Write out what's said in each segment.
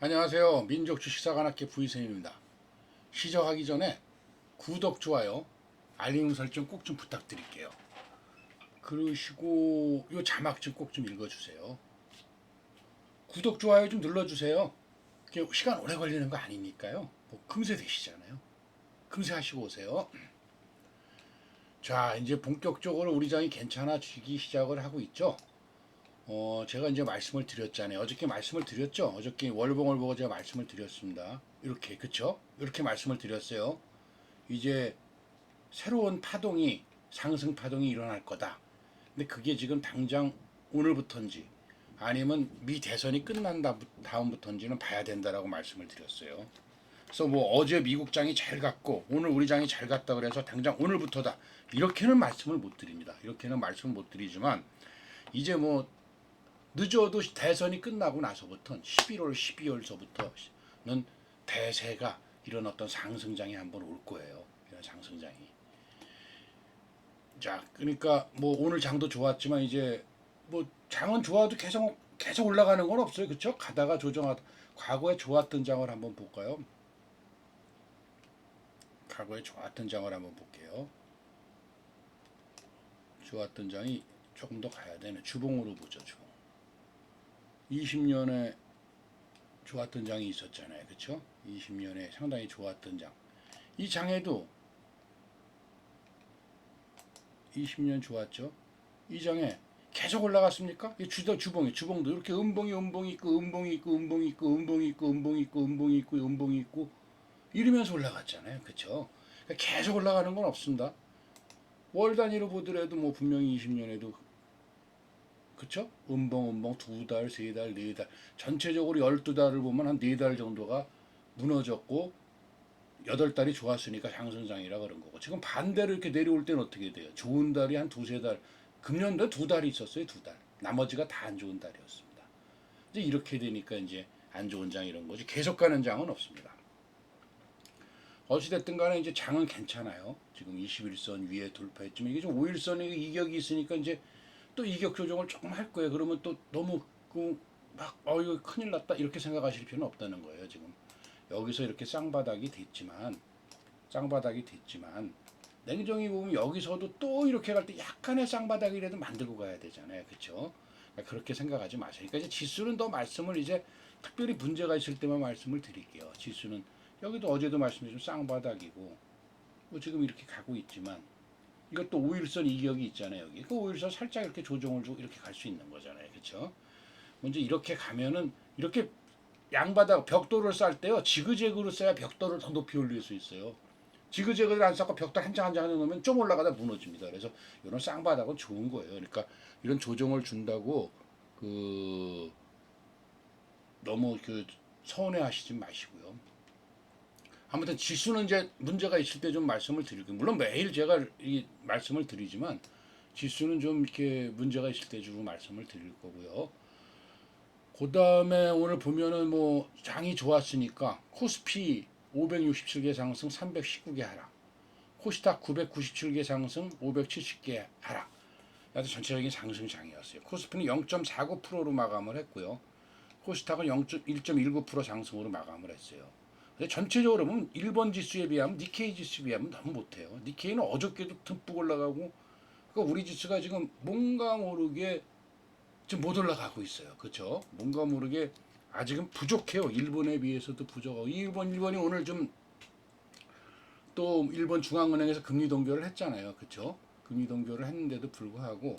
안녕하세요. 민족 주식사관학회 부의생입니다. 시작하기 전에 구독, 좋아요, 알림 설정 꼭 좀 부탁드릴게요. 그러시고 요 자막 좀 꼭 좀 읽어주세요. 구독, 좋아요 좀 눌러주세요. 시간 오래 걸리는 거 아니니까요. 뭐 금세 되시잖아요. 금세 하시고 오세요. 자, 이제 본격적으로 우리 장이 괜찮아지기 시작을 하고 있죠. 어, 제가 이제 말씀을 드렸잖아요. 어저께 말씀을 드렸죠. 어저께 월봉을 보고 제가 말씀을 드렸습니다. 이렇게, 그쵸? 이렇게 말씀을 드렸어요. 이제 새로운 파동이, 상승 파동이 일어날 거다. 근데 그게 지금 당장 오늘부터인지 아니면 미 대선이 끝난 다- 다음부터인지는 봐야 된다라고 말씀을 드렸어요. 그래서 뭐 어제 미국 장이 잘 갔고 오늘 우리 장이 잘 갔다 그래서 당장 오늘부터다. 이렇게는 말씀을 못 드립니다. 이렇게는 말씀을 못 드리지만 이제 뭐 늦어도 대선이 끝나고 나서부터는 11월, 12월서부터는 대세가 이런 어떤 상승장이 한번 올 거예요. 이런 상승장이. 자, 그러니까 뭐 오늘 장도 좋았지만 이제 뭐 장은 좋아도 계속 계속 올라가는 건 없어요. 그렇죠? 가다가 조정하다 과거에 좋았던 장을 한번 볼까요? 과거에 좋았던 장을 한번 볼게요. 좋았던 장이 조금 더 가야 되네. 주봉으로 보죠, 주봉. 20년에 좋았던 장이 있었잖아요. 그쵸? 20년에 상당히 좋았던 장. 이 장에도 20년 좋았죠? 이 장에 계속 올라갔습니까? 이 주도 주봉이 주봉도 이렇게 음봉이 음봉이 있고 음봉이 있고 음봉이 있고 음봉이 있고 음봉이 있고 음봉이 있고 음봉이 있고 이러면서 올라갔잖아요. 그쵸? 그러니까 계속 올라가는 건 없습니다. 월 단위로 보더라도 뭐 분명히 20년에도 그쵸? 음봉 음봉 두 달, 세 달, 네 달. 전체적으로 12달을 보면 한 네 달 정도가 무너졌고 여덟 달이 좋았으니까 상승장이라 그런 거고. 지금 반대로 이렇게 내려올 때는 어떻게 돼요? 좋은 달이 한 두세 달. 금년도 두 달이 있었어요, 두 달. 나머지가 다 안 좋은 달이었습니다. 이제 이렇게 되니까 이제 안 좋은 장 이런 거지. 계속 가는 장은 없습니다. 어찌됐든 간에 이제 장은 괜찮아요. 지금 21선 위에 돌파했지만 이게 좀 5일선에 이격이 있으니까 이제 또 이격 조정을 조금 할 거예요. 그러면 또 너무 그막 어 이거 큰일 났다 이렇게 생각하실 필요는 없다는 거예요. 지금 여기서 이렇게 쌍바닥이 됐지만 쌍바닥이 됐지만 냉정히 보면 여기서도 또 이렇게 갈 때 약간의 쌍바닥이라도 만들고 가야 되잖아요. 그렇죠? 그렇게 생각하지 마세요. 그러니까 이제 지수는 더 말씀을 이제 특별히 문제가 있을 때만 말씀을 드릴게요. 지수는 여기도 어제도 말씀드린 쌍바닥이고 뭐 지금 이렇게 가고 있지만 이것도 5일선 이격이 있잖아요. 여기 그 5일선 살짝 이렇게 조정을 주고 이렇게 갈 수 있는 거잖아요. 그렇죠? 먼저 이렇게 가면은 이렇게 양바닥 벽돌을 쌀 때요. 지그재그로 써야 벽돌을 더 높이 올릴 수 있어요. 지그재그를 안 쌓고 벽돌 한 장 한장 해놓으면 좀 올라가다 무너집니다. 그래서 이런 쌍바닥은 좋은 거예요. 그러니까 이런 조정을 준다고 그 너무 그 서운해 하시지 마시고요. 아무튼 지수는 이제 문제가 있을 때 좀 말씀을 드리고 물론 매일 제가 이 말씀을 드리지만 지수는 좀 이렇게 문제가 있을 때 주로 말씀을 드릴 거고요. 그 다음에 오늘 보면은 뭐 장이 좋았으니까 코스피 567개 상승 319개 하락, 코스닥 997개 상승 570개 하락. 하여튼 전체적인 상승장이었어요. 코스피는 0.49%로 마감을 했고요. 코스닥은 0.1.19% 상승으로 마감을 했어요. 전체적으로 보면 일본 지수에 비하면 니케이 지수에 비하면 너무 못해요. 니케이는 어저께도 듬뿍 올라가고 그러니까 우리 지수가 지금 뭔가 모르게 지금 못 올라가고 있어요. 그렇죠? 뭔가 모르게 아직은 부족해요. 일본에 비해서도 부족하고 일본 일본이 오늘 좀 또 일본 중앙은행에서 금리 동결을 했잖아요. 그렇죠? 금리 동결을 했는데도 불구하고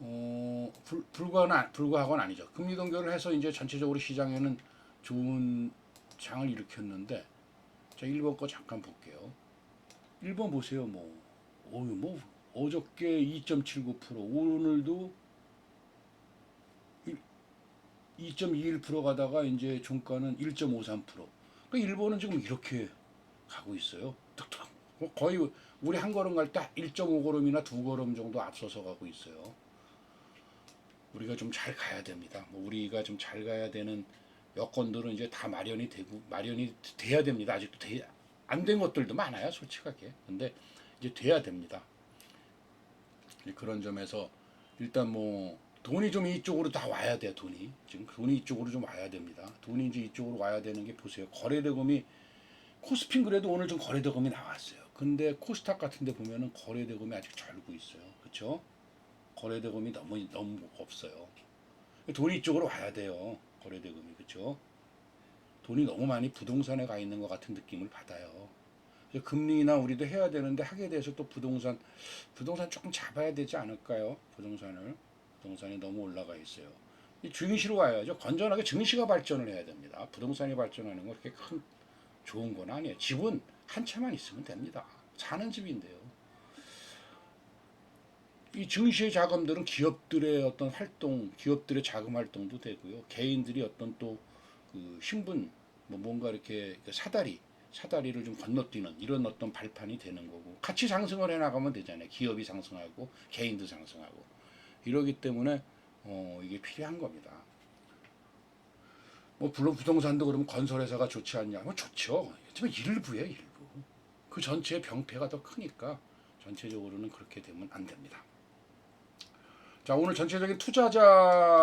어 불, 불구하거나 불구하고는 아니죠. 금리 동결을 해서 이제 전체적으로 시장에는 좋은 장을 일으켰는데 자 일본 거 잠깐 볼게요. 일본 보세요. 뭐 어유 뭐 어저께 2.79% 오늘도 2.21% 가다가 이제 종가는 1.53%. 그러니까 일본은 지금 이렇게 가고 있어요. 툭툭. 뭐 거의 우리 한 걸음 갈 때 1.5걸음이나 두 걸음 정도 앞서서 가고 있어요. 우리가 좀 잘 가야 됩니다. 뭐 우리가 좀 잘 가야 되는 여건들은 이제 다 마련이 되고 마련이 돼야 됩니다. 아직도 안 된 것들도 많아요, 솔직하게. 근데 이제 돼야 됩니다. 그런 점에서 일단 뭐 돈이 좀 이쪽으로 다 와야 돼요. 돈이 지금 돈이 이쪽으로 좀 와야 됩니다. 돈이 이제 이쪽으로 와야 되는 게 보세요. 거래대금이 코스핀 그래도 오늘 좀 거래대금이 나왔어요. 근데 코스닥 같은 데 보면은 거래대금이 아직 절고 있어요. 그렇죠? 거래대금이 너무 너무 없어요. 돈이 이쪽으로 와야 돼요. 거래대금이 그렇죠? 돈이 너무 많이 부동산에 가 있는 것 같은 느낌을 받아요. 금리나 우리도 해야 되는데 하게 돼서 또 부동산 부동산 조금 잡아야 되지 않을까요? 부동산을 부동산이 너무 올라가 있어요. 이 증시로 와야죠. 건전하게 증시가 발전을 해야 됩니다. 부동산이 발전하는 건 그렇게 큰 좋은 건 아니에요. 집은 한 채만 있으면 됩니다. 사는 집인데요. 이 증시의 자금들은 기업들의 어떤 활동, 기업들의 자금 활동도 되고요. 개인들이 어떤 또 그 신분, 뭐 뭔가 이렇게 사다리, 사다리를 좀 건너뛰는 이런 어떤 발판이 되는 거고 같이 상승을 해 나가면 되잖아요. 기업이 상승하고 개인도 상승하고 이러기 때문에 어, 이게 필요한 겁니다. 뭐 물론 부동산도 그러면 건설회사가 좋지 않냐? 뭐 좋죠. 하지만 일부예요, 일부. 그 전체의 병폐가 더 크니까 전체적으로는 그렇게 되면 안 됩니다. 자, 오늘 전체적인 투자자별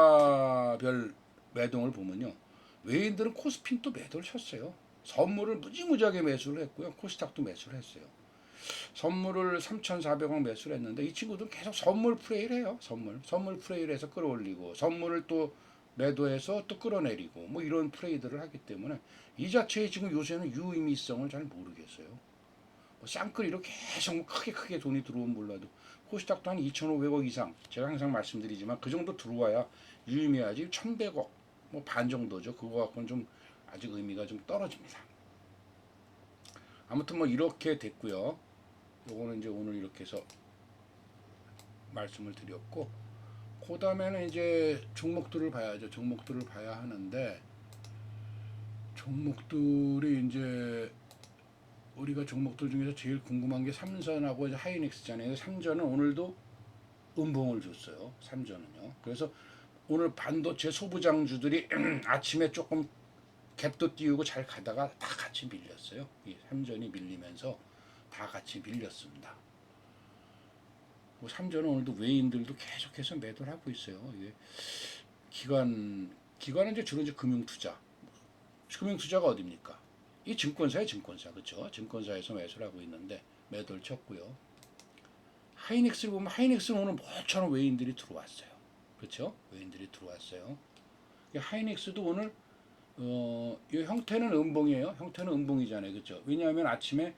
매동을 보면요. 외인들은 코스핀 또 매도를 쳤어요. 선물을 무지무지하게 매수를 했고요. 코스닥도 매수를 했어요. 선물을 3,400원 매수를 했는데 이 친구들은 계속 선물 플레이를 해요. 선물. 선물 플레이를 해서 끌어올리고 선물을 또 매도해서 또 끌어내리고 뭐 이런 플레이들을 하기 때문에 이 자체에 지금 요새는 유의미성을 잘 모르겠어요. 뭐 쌍끌이로 계속 뭐 크게 크게 돈이 들어오면 몰라도 코스닥도 한 2,500억 이상 제가 항상 말씀드리지만 그 정도 들어와야 유의미하지 1,100억 뭐 반 정도죠. 그거 갖고는 좀 아직 의미가 좀 떨어집니다. 아무튼 뭐 이렇게 됐고요. 요거는 이제 오늘 이렇게 해서 말씀을 드렸고 그 다음에는 이제 종목들을 봐야죠. 종목들을 봐야 하는데 종목들이 이제 우리가 종목들 중에서 제일 궁금한 게 삼전하고 이제 하이닉스잖아요. 삼전은 오늘도 음봉을 줬어요. 삼전은요. 그래서 오늘 반도체 소부장주들이 아침에 조금 갭도 띄우고 잘 가다가 다 같이 밀렸어요. 이 삼전이 밀리면서 다 같이 밀렸습니다. 뭐 삼전은 오늘도 외인들도 계속해서 매도를 하고 있어요. 이게 기관 기관은 이제 주로 이제 금융 투자. 금융 투자가 어디입니까? 이 증권사의 증권사 그렇죠? 증권사에서 매수를 하고 있는데 매도를 쳤고요. 하이닉스를 보면 하이닉스는 오늘 모처럼 외인들이 들어왔어요. 그렇죠? 외인들이 들어왔어요. 이 하이닉스도 오늘 어, 이 형태는 음봉이에요. 형태는 음봉이잖아요. 그렇죠? 왜냐하면 아침에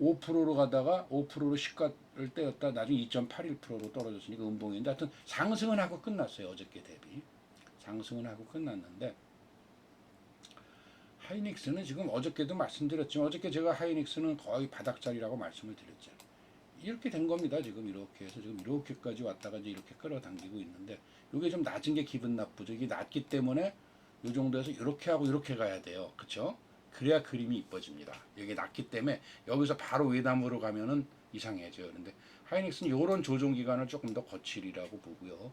5%로 가다가 5%로 시가를 떼었다 나중에 2.81%로 떨어졌으니까 음봉인데 하여튼 상승은 하고 끝났어요. 어저께 대비. 상승은 하고 끝났는데 하이닉스는 지금 어저께도 말씀드렸지만 어저께 제가 하이닉스는 거의 바닥자리라고 말씀을 드렸잖아요. 이렇게 된 겁니다. 지금 이렇게 해서 지금 이렇게까지 왔다가 이제 이렇게 끌어당기고 있는데 이게 좀 낮은 게 기분 나쁘죠. 이게 낮기 때문에 이 정도에서 이렇게 하고 이렇게 가야 돼요. 그렇죠? 그래야 그림이 이뻐집니다. 여기 낮기 때문에 여기서 바로 외담으로 가면은 이상해져요. 그런데 하이닉스는 이런 조정 기간을 조금 더 거칠이라고 보고요.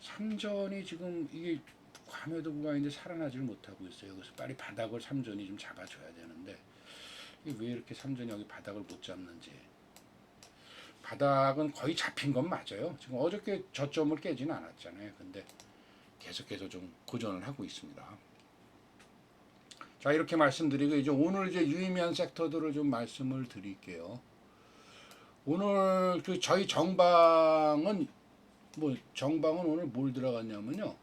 삼전이 지금 이게 과매도 구간인데 살아나지를 못하고 있어요. 그래서 빨리 바닥을 삼전이 좀 잡아줘야 되는데 왜 이렇게 삼전이 여기 바닥을 못 잡는지 바닥은 거의 잡힌 건 맞아요. 지금 어저께 저점을 깨지는 않았잖아요. 근데 계속해서 좀 고전을 하고 있습니다. 자 이렇게 말씀드리고 이제 오늘 이제 유의미한 섹터들을 좀 말씀을 드릴게요. 오늘 그 저희 정방은 뭐 정방은 오늘 뭘 들어갔냐면요.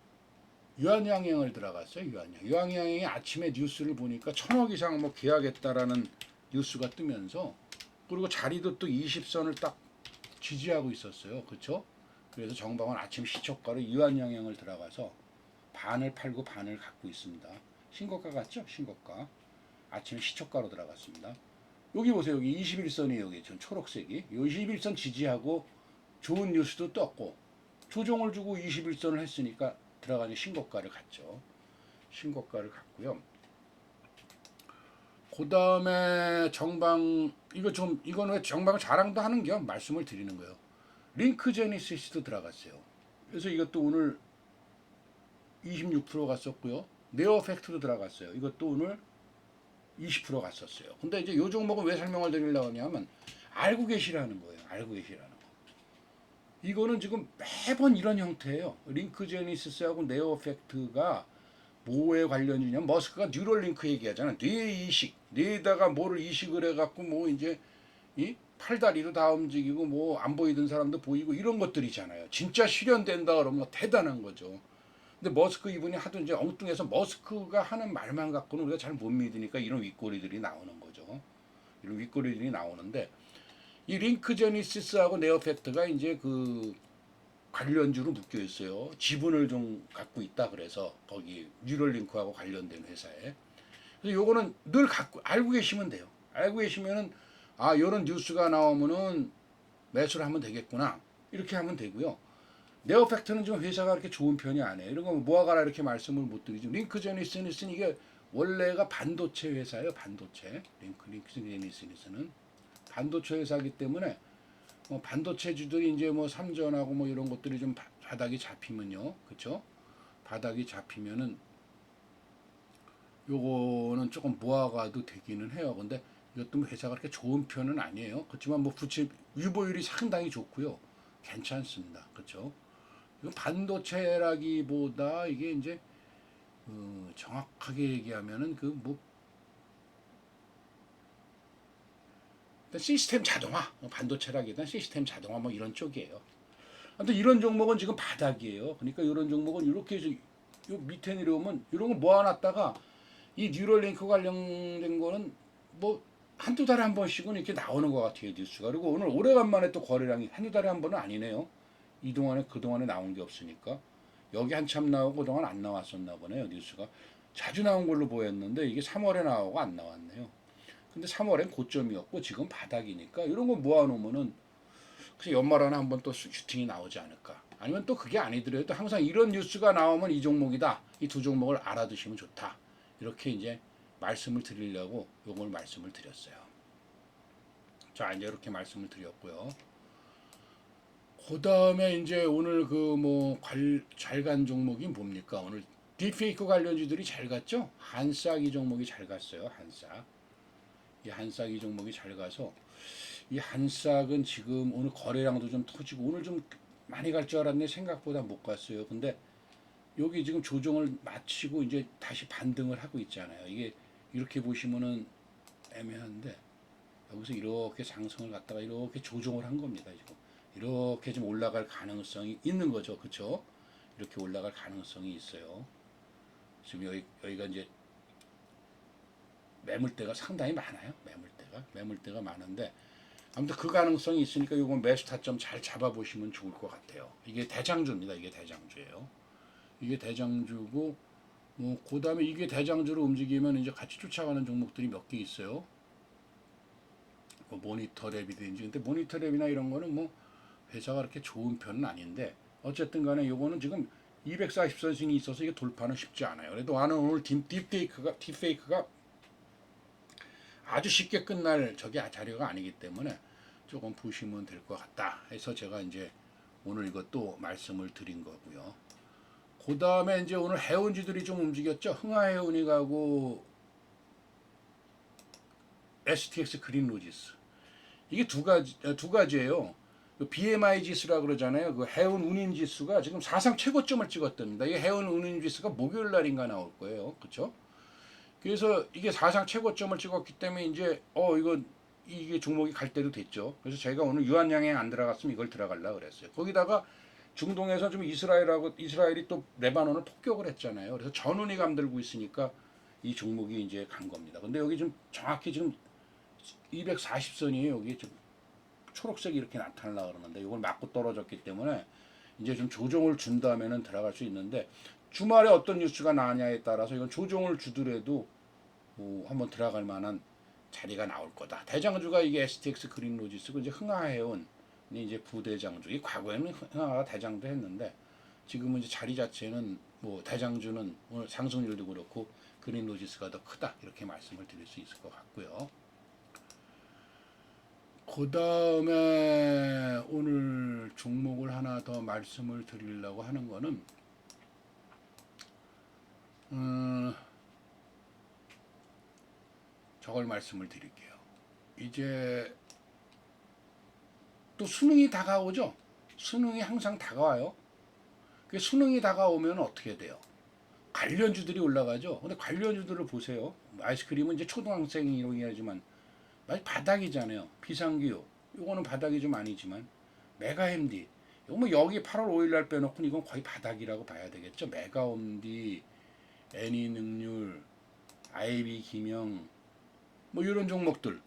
유한양행을 들어갔어요. 유한양. 유한양행이 아침에 뉴스를 보니까 천억 이상 뭐 계약했다라는 뉴스가 뜨면서 그리고 자리도 또 20선을 딱 지지하고 있었어요. 그렇죠? 그래서 정방은 아침 시초가로 유한양행을 들어가서 반을 팔고 반을 갖고 있습니다. 신고가 같죠? 신고가. 아침에 시초가로 들어갔습니다. 여기 보세요. 여기 21선이 여기 전 초록색이. 이 21선 지지하고 좋은 뉴스도 떴고 조정을 주고 21선을 했으니까 들어가는 신고가를 갔죠. 신고가를 갔고요. 그 다음에 정방 이거 좀 이거는 왜 정방 자랑도 하는 겸 말씀을 드리는 거예요. 링크 제니시스도 들어갔어요. 그래서 이것도 오늘 26% 갔었고요. 네오 팩트로 들어갔어요. 이것도 오늘 20% 갔었어요. 근데 이제 요 종목은 왜 설명을 드리려고 하냐면 알고 계시라는 거예요. 알고 계시라는 거. 이거는 지금 매번 이런 형태예요. 링크 제니시스하고 네오 팩트가 뭐에 관련이냐면 머스크가 뉴럴링크 얘기하잖아. 뇌 이식, 뇌에다가 뭐를 이식을 해갖고 뭐 이제 이 팔다리로 다 움직이고 뭐 안 보이던 사람도 보이고 이런 것들이잖아요. 진짜 실현된다 그러면 뭐 대단한 거죠. 근데 머스크 이분이 하도 이제 엉뚱해서 머스크가 하는 말만 갖고는 우리가 잘 못 믿으니까 이런 윗꼬리들이 나오는 거죠. 이런 윗꼬리들이 나오는데 이 링크 제니시스하고 네오팩트가 이제 그 관련주로 묶여 있어요. 지분을 좀 갖고 있다 그래서 거기 뉴럴 링크하고 관련된 회사에. 그래서 요거는 늘 갖고 알고 계시면 돼요. 알고 계시면은 아 요런 뉴스가 나오면은 매수를 하면 되겠구나 이렇게 하면 되고요. 네오팩트는 좀 회사가 그렇게 좋은 편이 아니에요. 이런 거 모아가라 이렇게 말씀을 못 드리죠. 링크 제니시스는 이게 원래가 반도체 회사예요. 반도체 링크 링크 제니시스는 반도체 회사이기 때문에 뭐 반도체주들이 이제 뭐 삼전하고 뭐 이런 것들이 좀 바, 바닥이 잡히면요, 그렇죠? 바닥이 잡히면은 요거는 조금 모아가도 되기는 해요. 근데 이것도 뭐 회사가 그렇게 좋은 편은 아니에요. 그렇지만 뭐 부채 유보율이 상당히 좋고요, 괜찮습니다. 그렇죠? 이건 반도체라기보다 이게 이제 어, 정확하게 얘기하면은 그 뭐 시스템 자동화, 반도체라기보다 시스템 자동화 뭐 이런 쪽이에요. 아무튼 이런 종목은 지금 바닥이에요. 그러니까 이런 종목은 이렇게 해서 요 밑에 내려오면 이런 거 모아놨다가 이 뉴럴링크 관련된 거는 뭐 한두 달에 한 번씩은 이렇게 나오는 것 같아요 뉴스가. 그리고 오늘 오래간만에 또 거래량이 한두 달에 한 번은 아니네요. 이 동안에 그 동안에 나온 게 없으니까 여기 한참 나오고 그동안 안 나왔었나 보네요 뉴스가. 자주 나온 걸로 보였는데 이게 3월에 나오고 안 나왔네요. 근데 3월엔 고점이었고 지금 바닥이니까 이런 거 모아놓으면은 그래서 연말 안에 한번 또 슈팅이 나오지 않을까. 아니면 또 그게 아니더라도 항상 이런 뉴스가 나오면 이 종목이다. 이 두 종목을 알아두시면 좋다. 이렇게 이제 말씀을 드리려고 요걸 말씀을 드렸어요. 자, 이제 이렇게 말씀을 드렸고요. 그 다음에 이제 오늘 그 뭐 잘 간 종목이 뭡니까? 오늘 딥페이크 관련주들이 잘 갔죠? 이 종목이 잘 갔어요. 한싹. 이 한싹 이 종목이 잘 가서 이 한싹은 지금 오늘 거래량도 좀 터지고 오늘 좀 많이 갈 줄 알았는데 생각보다 못 갔어요. 근데 여기 지금 조정을 마치고 이제 다시 반등을 하고 있잖아요. 이게 이렇게 보시면은 애매한데 여기서 이렇게 상승을 갖다가 이렇게 조정을 한 겁니다. 지금 이렇게 좀 올라갈 가능성이 있는 거죠. 그렇죠? 이렇게 올라갈 가능성이 있어요. 지금 여기 여기가 이제 매물대가 상당히 많아요. 매물대가 매물대가 많은데 아무튼 그 가능성이 있으니까 이건 매수 타점 잘 잡아보시면 좋을 것 같아요. 이게 대장주입니다. 이게 대장주예요. 이게 대장주고 뭐 그다음에 이게 대장주로 움직이면 이제 같이 쫓아가는 종목들이 몇 개 있어요. 뭐 모니터 랩이든지 근데 모니터 랩이나 이런 거는 뭐 회사가 그렇게 좋은 편은 아닌데 어쨌든 간에 요거는 지금 240선신이 있어서 이게 돌파는 쉽지 않아요. 그래도 나는 오늘 딥, 딥페이크가 딥페이크가 아주 쉽게 끝날 저기 자료가 아니기 때문에 조금 보시면 될 것 같다 해서 제가 이제 오늘 이것도 말씀을 드린 거고요. 그 다음에 이제 오늘 해운지들이 좀 움직였죠. 흥하해운이 가고 STX 그린로지스 이게 두 가지 아, 두 가지예요. 그 BMI 지수라 그러잖아요. 그 해운 운임 지수가 지금 사상 최고점을 찍었답니다. 이 해운 운임 지수가 목요일 날인가 나올 거예요. 그렇죠? 그래서 이게 사상 최고점을 찍었기 때문에 이제 어 이거 이게 종목이 갈 때도 됐죠. 그래서 제가 오늘 유한양행 안 들어갔으면 이걸 들어갈라 그랬어요. 거기다가 중동에서 좀 이스라엘하고 이스라엘이 또 레바논을 폭격을 했잖아요. 그래서 전운이 감들고 있으니까 이 종목이 이제 간 겁니다. 근데 여기 좀 정확히 지금 240선이에요. 여기 좀 초록색이 이렇게 나타나려 그러는데 이걸 맞고 떨어졌기 때문에 이제 좀 조정을 준다면은 들어갈 수 있는데 주말에 어떤 뉴스가 나냐에 따라서 이건 조정을 주더라도 어, 한번 들어갈 만한 자리가 나올 거다. 대장주가 이게 STX 그린로지스고 이제 흥하해온 이제 부대장주. 이 과거에는 흥하가 대장도 했는데 지금은 이제 자리 자체는 뭐 대장주는 오늘 상승률도 그렇고 그린로지스가 더 크다 이렇게 말씀을 드릴 수 있을 것 같고요. 그 다음에 오늘 종목을 하나 더 말씀을 드리려고 하는 거는 음, 저걸 말씀을 드릴게요. 이제 또 수능이 다가오죠. 수능이 항상 다가와요. 그 수능이 다가오면 어떻게 돼요? 관련주들이 올라가죠. 근데 관련주들을 보세요. 아이스크림은 이제 초등학생이 이야기하지만 많이 바닥이잖아요. 비상기후 이거는 바닥이 좀 아니지만 메가햄디 이거 뭐 여기 8월 5일 날 빼놓고 이건 거의 바닥이라고 봐야 되겠죠. 메가홈디, 애니 능률, 아이비 기명 뭐 이런 종목들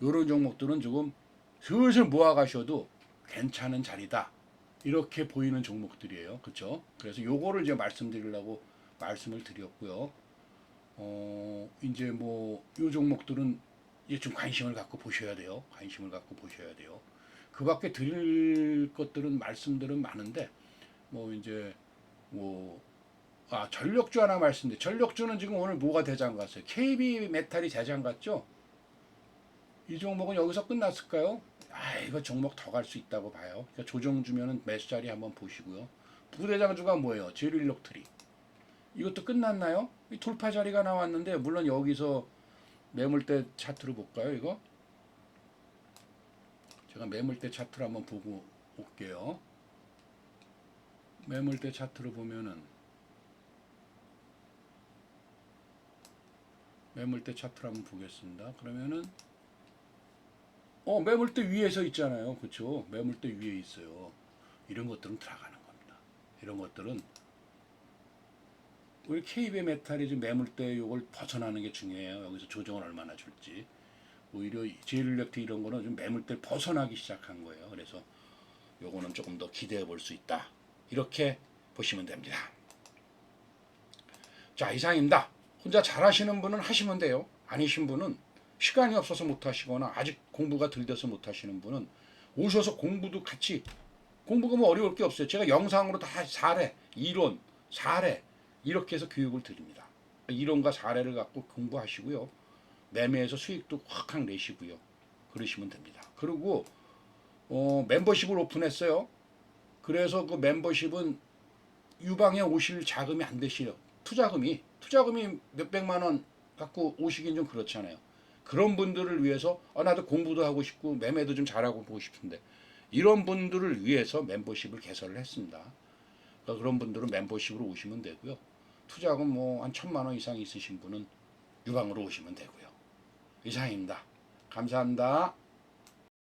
이런 종목들은 조금 슬슬 모아가셔도 괜찮은 자리다. 이렇게 보이는 종목들이에요. 그렇죠? 그래서 요거를 이제 말씀드리려고 말씀을 드렸고요. 어, 이제 뭐 요 종목들은 이제 좀 관심을 갖고 보셔야 돼요. 관심을 갖고 보셔야 돼요. 그 밖에 드릴 것들은 말씀들은 많은데 뭐 이제 뭐 아, 전력주 하나 말씀드려. 전력주는 지금 오늘 뭐가 대장 갔어요? KB 메탈이 대장 갔죠? 이 종목은 여기서 끝났을까요? 아, 이거 종목 더 갈 수 있다고 봐요. 그러니까 조정 주면은 매수 자리 한번 보시고요. 부대장주가 뭐예요? 제일일렉트리. 이것도 끝났나요? 이 돌파 자리가 나왔는데 물론 여기서 매물대 차트로 볼까요? 이거 제가 매물대 차트를 한번 보고 올게요. 매물대 차트로 보면은 매물대 차트를 한번 보겠습니다. 그러면은 어 매물대 위에서 있잖아요. 그렇죠? 매물대 위에 있어요. 이런 것들은 들어가는 겁니다. 이런 것들은 우리 KB 메탈이 지금 매물대 요걸 벗어나는 게 중요해요. 여기서 조정을 얼마나 줄지. 오히려 제일렉트 이런 거는 좀 매물대 벗어나기 시작한 거예요. 그래서 요거는 조금 더 기대해 볼 수 있다. 이렇게 보시면 됩니다. 자, 이상입니다. 혼자 잘하시는 분은 하시면 돼요. 아니신 분은 시간이 없어서 못 하시거나 아직 공부가 덜 돼서 못 하시는 분은 오셔서 공부도 같이 공부가 뭐 어려울 게 없어요. 제가 영상으로 다 사례, 이론, 사례 이렇게 해서 교육을 드립니다. 이론과 사례를 갖고 공부하시고요. 매매에서 수익도 확확 내시고요. 그러시면 됩니다. 그리고 어, 멤버십을 오픈했어요. 그래서 그 멤버십은 유방에 오실 자금이 안 되시요. 투자금이 투자금이 몇 백만 원 갖고 오시긴 좀 그렇잖아요. 그런 분들을 위해서 아, 나도 공부도 하고 싶고 매매도 좀 잘하고 보고 싶은데 이런 분들을 위해서 멤버십을 개설을 했습니다. 그러니까 그런 분들은 멤버십으로 오시면 되고요. 투자금 뭐 한 천만 원 이상 있으신 분은 유방으로 오시면 되고요. 이상입니다. 감사합니다.